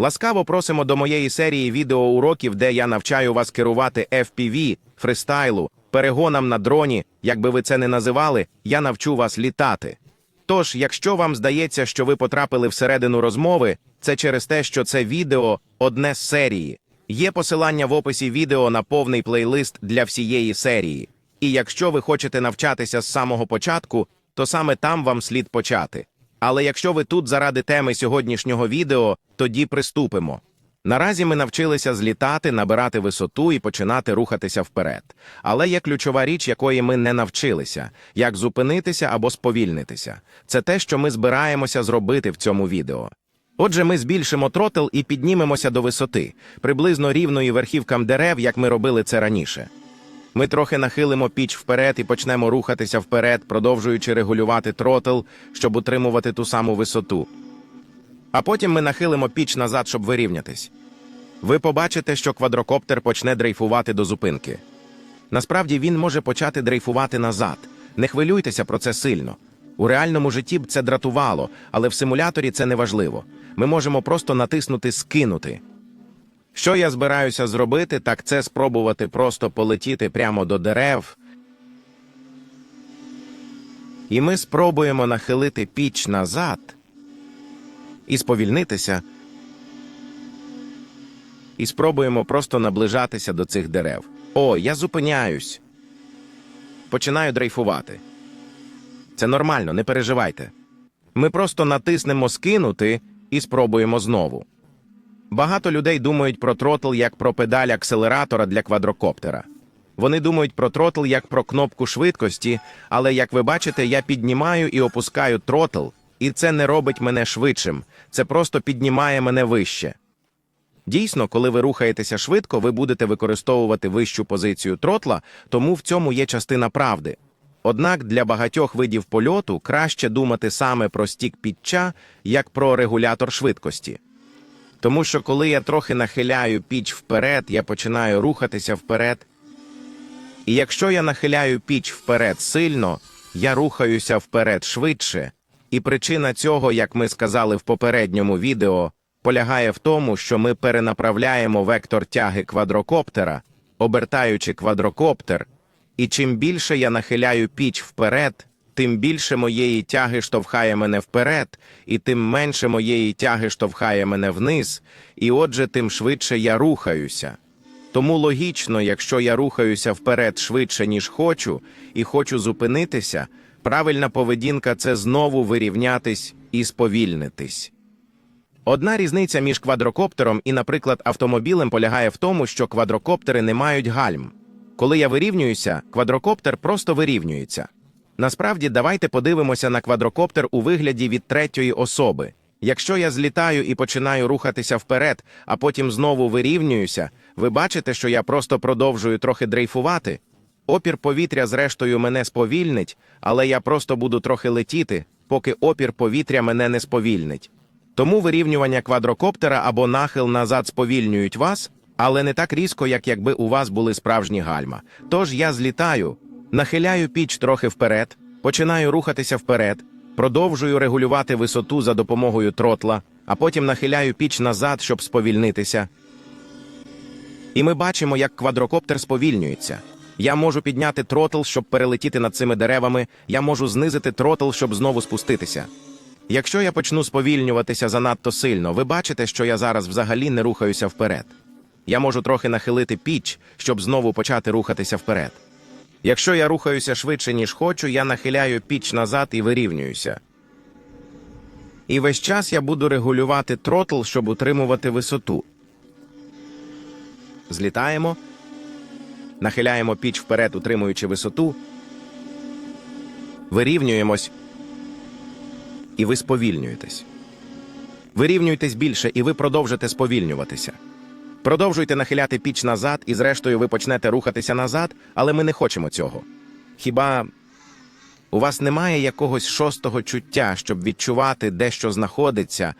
Ласкаво просимо до моєї серії відеоуроків, де я навчаю вас керувати FPV, фристайлу, перегонам на дроні, як би ви це не називали, я навчу вас літати. Тож, якщо вам здається, що ви потрапили всередину розмови, це через те, що це відео одне з серії. Є посилання в описі відео на повний плейлист для всієї серії. І якщо ви хочете навчатися з самого початку, то саме там вам слід почати. Але якщо ви тут заради теми сьогоднішнього відео, тоді приступимо. Наразі ми навчилися злітати, набирати висоту і починати рухатися вперед. Але є ключова річ, якої ми не навчилися: як зупинитися або сповільнитися. Це те, що ми збираємося зробити в цьому відео. Отже, ми збільшимо тротл і піднімемося до висоти, приблизно рівної верхівкам дерев, як ми робили це раніше. Ми трохи нахилимо піч вперед і почнемо рухатися вперед, продовжуючи регулювати тротл, щоб утримувати ту саму висоту. А потім ми нахилимо піч назад, щоб вирівнятись. Ви побачите, що квадрокоптер почне дрейфувати до зупинки. Насправді він може почати дрейфувати назад. Не хвилюйтеся про це сильно. У реальному житті б це дратувало, але в симуляторі це не важливо. Ми можемо просто натиснути Скинути. Що я збираюся зробити, так це спробувати просто полетіти прямо до дерев. І ми спробуємо нахилити піч назад і сповільнитися. І спробуємо просто наближатися до цих дерев. О, я зупиняюсь. Починаю дрейфувати. Це нормально, не переживайте. Ми просто натиснемо скинути і спробуємо знову. Багато людей думають про тротл як про педаль акселератора для квадрокоптера. Вони думають про тротл як про кнопку швидкості, але як ви бачите, я піднімаю і опускаю тротл, і це не робить мене швидшим, це просто піднімає мене вище. Дійсно, коли ви рухаєтеся швидко, ви будете використовувати вищу позицію тротла, тому в цьому є частина правди. Однак для багатьох видів польоту краще думати саме про стік підча, як про регулятор швидкості. Тому що коли я трохи нахиляю піч вперед, я починаю рухатися вперед. І якщо я нахиляю піч вперед сильно, я рухаюся вперед швидше. І причина цього, як ми сказали в попередньому відео, полягає в тому, що ми перенаправляємо вектор тяги квадрокоптера, обертаючи квадрокоптер, і чим більше я нахиляю піч вперед, тим більше моєї тяги штовхає мене вперед, і тим менше моєї тяги штовхає мене вниз, і отже, тим швидше я рухаюся. Тому логічно, якщо я рухаюся вперед швидше, ніж хочу, і хочу зупинитися, правильна поведінка це знову вирівнятись і сповільнитись. Одна різниця між квадрокоптером і, наприклад, автомобілем полягає в тому, що квадрокоптери не мають гальм. Коли я вирівнююся, квадрокоптер просто вирівнюється. Насправді, давайте подивимося на квадрокоптер у вигляді від третьої особи. Якщо я злітаю і починаю рухатися вперед, а потім знову вирівнююся, ви бачите, що я просто продовжую трохи дрейфувати. Опір повітря, зрештою, мене сповільнить, але я просто буду трохи летіти, поки опір повітря мене не сповільнить. Тому вирівнювання квадрокоптера або нахил назад сповільнюють вас, але не так різко, як якби у вас були справжні гальма. Тож я злітаю, нахиляю піч трохи вперед, починаю рухатися вперед, продовжую регулювати висоту за допомогою тротла, а потім нахиляю піч назад, щоб сповільнитися. І ми бачимо, як квадрокоптер сповільнюється. Я можу підняти тротл, щоб перелетіти над цими деревами, я можу знизити тротл, щоб знову спуститися. Якщо я почну сповільнюватися занадто сильно, ви бачите, що я зараз взагалі не рухаюся вперед. Я можу трохи нахилити піч, щоб знову почати рухатися вперед. Якщо я рухаюся швидше, ніж хочу, я нахиляю піч назад і вирівнююся. І весь час я буду регулювати тротл, щоб утримувати висоту. Злітаємо, нахиляємо піч вперед, утримуючи висоту, вирівнюємось, і ви сповільнюєтесь. Вирівнюйтесь більше, і ви продовжите сповільнюватися. Продовжуйте нахиляти піч назад, і зрештою ви почнете рухатися назад, але ми не хочемо цього. Хіба у вас немає якогось шостого чуття, щоб відчувати, де що знаходиться?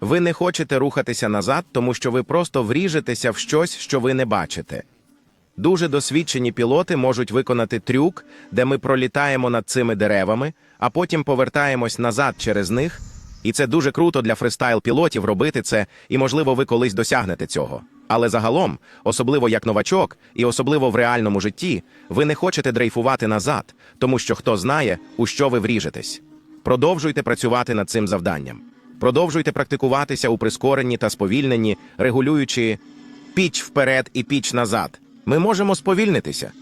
Ви не хочете рухатися назад, тому що ви просто вріжетеся в щось, що ви не бачите. Дуже досвідчені пілоти можуть виконати трюк, де ми пролітаємо над цими деревами, а потім повертаємось назад через них, І це дуже круто для фристайл-пілотів робити це, і, можливо, ви колись досягнете цього. Але загалом, особливо як новачок, і особливо в реальному житті, ви не хочете дрейфувати назад, тому що хто знає, у що ви вріжетесь. Продовжуйте працювати над цим завданням. Продовжуйте практикуватися у прискоренні та сповільненні, регулюючи піч вперед і піч назад. Ми можемо сповільнитися.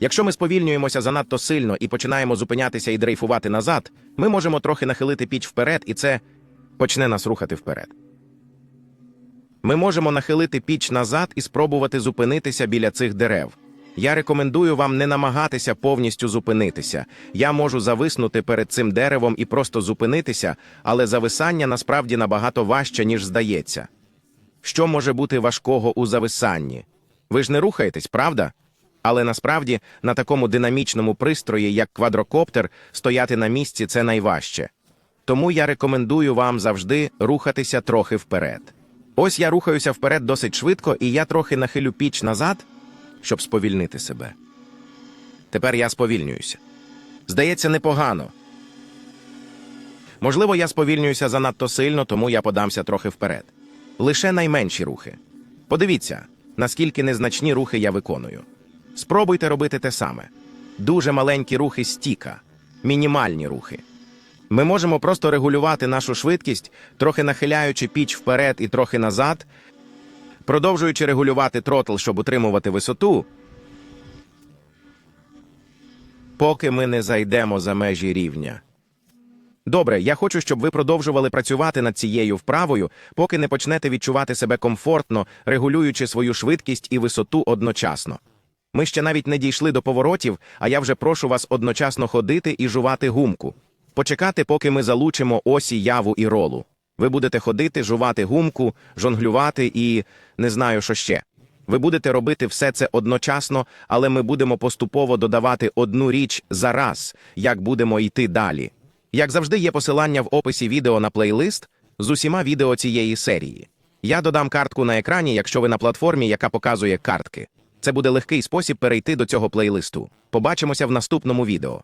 Якщо ми сповільнюємося занадто сильно і починаємо зупинятися і дрейфувати назад, ми можемо трохи нахилити піч вперед, і це почне нас рухати вперед. Ми можемо нахилити піч назад і спробувати зупинитися біля цих дерев. Я рекомендую вам не намагатися повністю зупинитися. Я можу зависнути перед цим деревом і просто зупинитися, але зависання насправді набагато важче, ніж здається. Що може бути важкого у зависанні? Ви ж не рухаєтесь, правда? Але насправді на такому динамічному пристрої, як квадрокоптер, стояти на місці це найважче. Тому я рекомендую вам завжди рухатися трохи вперед. Ось я рухаюся вперед досить швидко, і я трохи нахилю піч назад, щоб сповільнити себе. Тепер я сповільнююся. Здається, непогано. Можливо, я сповільнююся занадто сильно, тому я подамся трохи вперед. Лише найменші рухи. Подивіться, наскільки незначні рухи я виконую. Спробуйте робити те саме. Дуже маленькі рухи стіка, мінімальні рухи. Ми можемо просто регулювати нашу швидкість, трохи нахиляючи піч вперед і трохи назад, продовжуючи регулювати тротл, щоб утримувати висоту, поки ми не зайдемо за межі рівня. Добре, я хочу, щоб ви продовжували працювати над цією вправою, поки не почнете відчувати себе комфортно, регулюючи свою швидкість і висоту одночасно. Ми ще навіть не дійшли до поворотів, а я вже прошу вас одночасно ходити і жувати гумку. Почекати, поки ми залучимо осі яву і ролу. Ви будете ходити, жувати гумку, жонглювати і не знаю, що ще. Ви будете робити все це одночасно, але ми будемо поступово додавати одну річ за раз, як будемо йти далі. Як завжди, є посилання в описі відео на плейлист з усіма відео цієї серії. Я додам картку на екрані, якщо ви на платформі, яка показує картки. Це буде легкий спосіб перейти до цього плейлисту. Побачимося в наступному відео.